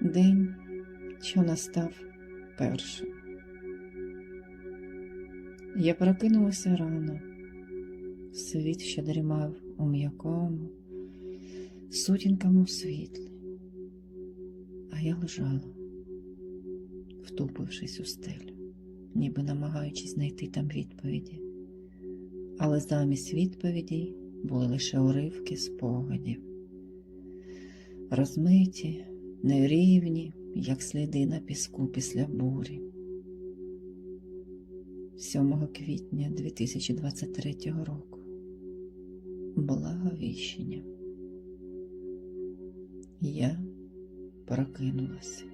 День, що настав першим. Я прокинулася рано. Світ ще дрімав у м'якому, сутінкому світлі, а я лежала, втупившись у стелю, ніби намагаючись знайти там відповіді. Але замість відповідей були лише уривки спогадів, розмиті, нерівні, як сліди на піску після бурі. 7 квітня 2023 року. Благовіщення. Я прокинулася.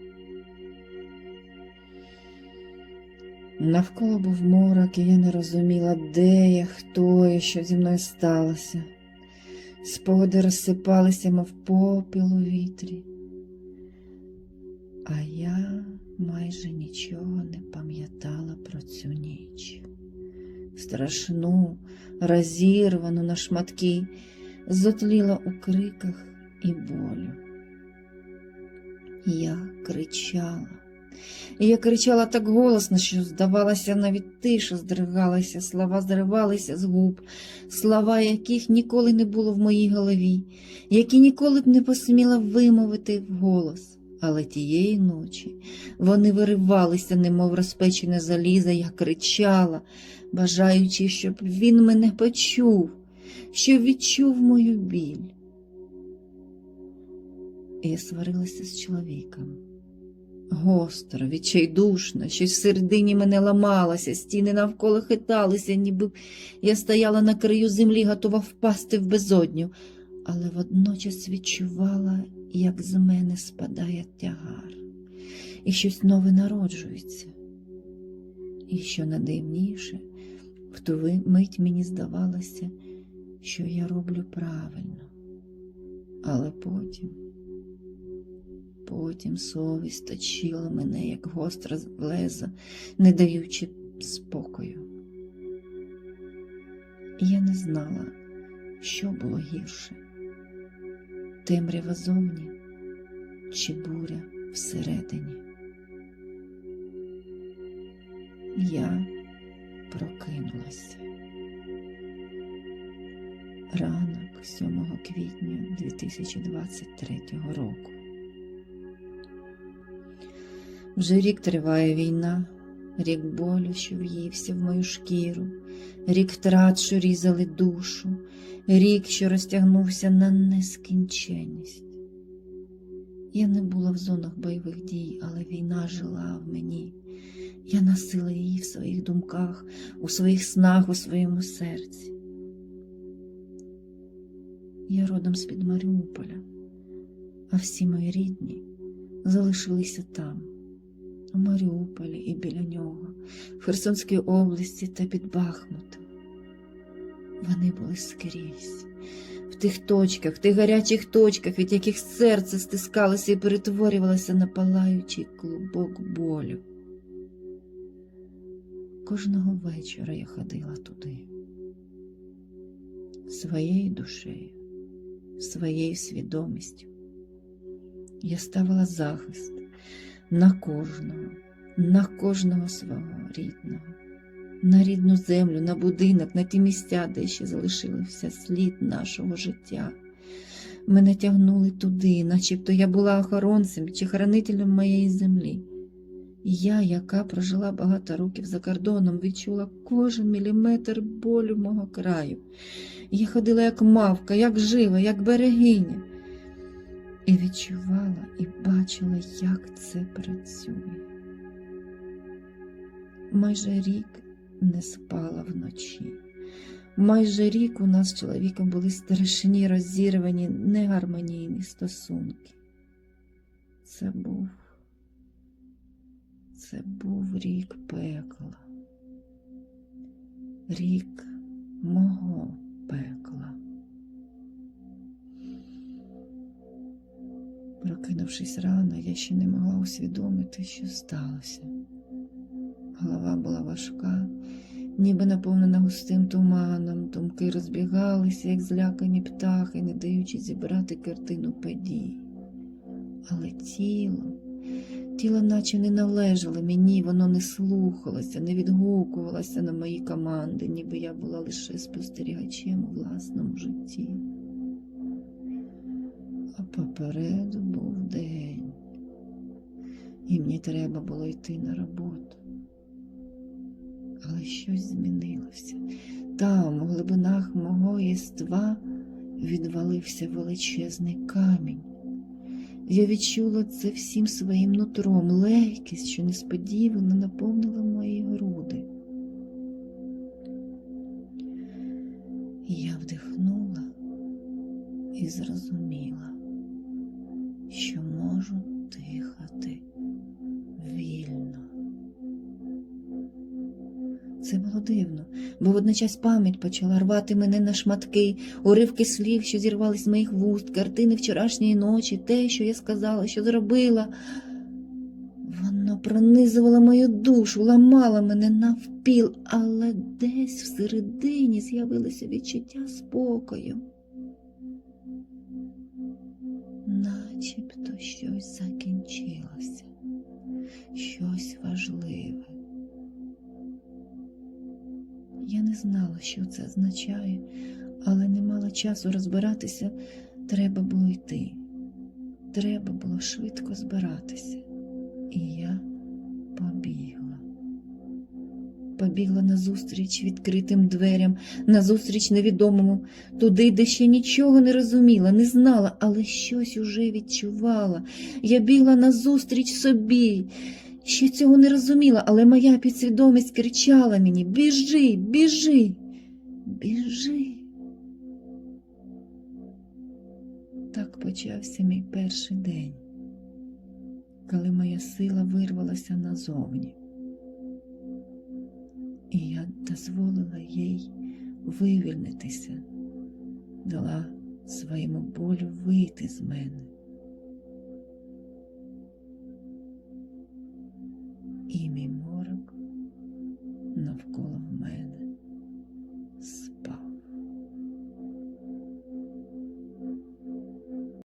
Навколо був морок, і я не розуміла, де я, хто я, що зі мною сталося. Спогади розсипалися, мов попіл у вітрі. А я майже нічого не пам'ятала про цю ніч. Страшну, розірвану на шматки, зотліла у криках і болю. Я кричала. Я кричала так голосно, що, здавалося, навіть тиша здригалася, слова зривалися з губ, слова яких ніколи не було в моїй голові, які ніколи б не посміла вимовити вголос. Але тієї ночі вони виривалися, немов розпечене залізо, я кричала, бажаючи, щоб він мене почув, щоб відчув мою біль. І я сварилася з чоловіком. Гостро, відчайдушно, щось всередині мене ламалося, стіни навколо хиталися, ніби я стояла на краю землі, готова впасти в безодню, але водночас відчувала, як з мене спадає тягар, і щось нове народжується. І що надивніше, в ту мить мені здавалося, що я роблю правильно. Але потім, потім совість точила мене, як гостра леза, не даючи спокою. Я не знала, що було гірше темрява зовні чи буря всередині. Я прокинулася. Ранок 7 квітня 2023 року. Вже рік триває війна, рік болю, що в'ївся в мою шкіру, рік втрат, що різали душу, рік, що розтягнувся на нескінченність. Я не була в зонах бойових дій, але війна жила в мені. Я носила її в своїх думках, у своїх снах, у своєму серці. Я родом з-під Маріуполя, а всі мої рідні залишилися там, у Маріуполі і біля нього, в Херсонській області та під Бахмутом. Вони були скрізь, в тих точках, в тих гарячих точках, від яких серце стискалося і перетворювалося на палаючий клубок болю. Кожного вечора я ходила туди, своєю душею, своєю свідомістю. Я ставила захист на кожного, на кожного свого рідного, на рідну землю, на будинок, на ті місця, де ще залишився слід нашого життя. Мене тягнули туди, начебто я була охоронцем чи хранителем моєї землі. Я, яка прожила багато років за кордоном, відчула кожен міліметр болю мого краю. Я ходила як мавка, як жива, як берегиня. І відчувала і бачила, як це працює. Майже рік не спала вночі. Майже рік у нас з чоловіком були страшні розірвані, негармонійні стосунки. Це був, це був рік пекла, рік мого Прокинувшись рано, я ще не могла усвідомити, що сталося. Голова була важка, ніби наповнена густим туманом, думки розбігалися, як злякані птахи, не даючи зібрати картину подій. Але тіло, тіло наче не належало мені, воно не слухалося, не відгукувалося на мої команди, ніби я була лише спостерігачем у власному житті. А попереду був день, і мені треба було йти на роботу. Але щось змінилося. Там, у глибинах мого єства, відвалився величезний камінь. Я відчула це всім своїм нутром, легкість, що несподівано наповнила мої груди. Я вдихнула і зрозуміла, Це було дивно, бо водночас пам'ять почала рвати мене на шматки, уривки слів, що зірвались з моїх вуст, картини вчорашньої ночі, те, що я сказала, що зробила. Воно пронизувало мою душу, ламало мене навпіл, але десь всередині з'явилося відчуття спокою. Начебто щось закінчилося, щось важливе. Не знала, що це означає, але не мала часу розбиратися. Треба було йти. Треба було швидко збиратися. І я побігла. Побігла назустріч відкритим дверям, назустріч невідомому, туди, де ще нічого не розуміла, не знала, але щось уже відчувала. Я бігла назустріч собі. Ще цього не розуміла, але моя підсвідомість кричала мені: Біжи, біжи, біжи. Так почався мій перший день, коли моя сила вирвалася назовні. І я дозволила їй вивільнитися, дала своєму болю вийти з мене.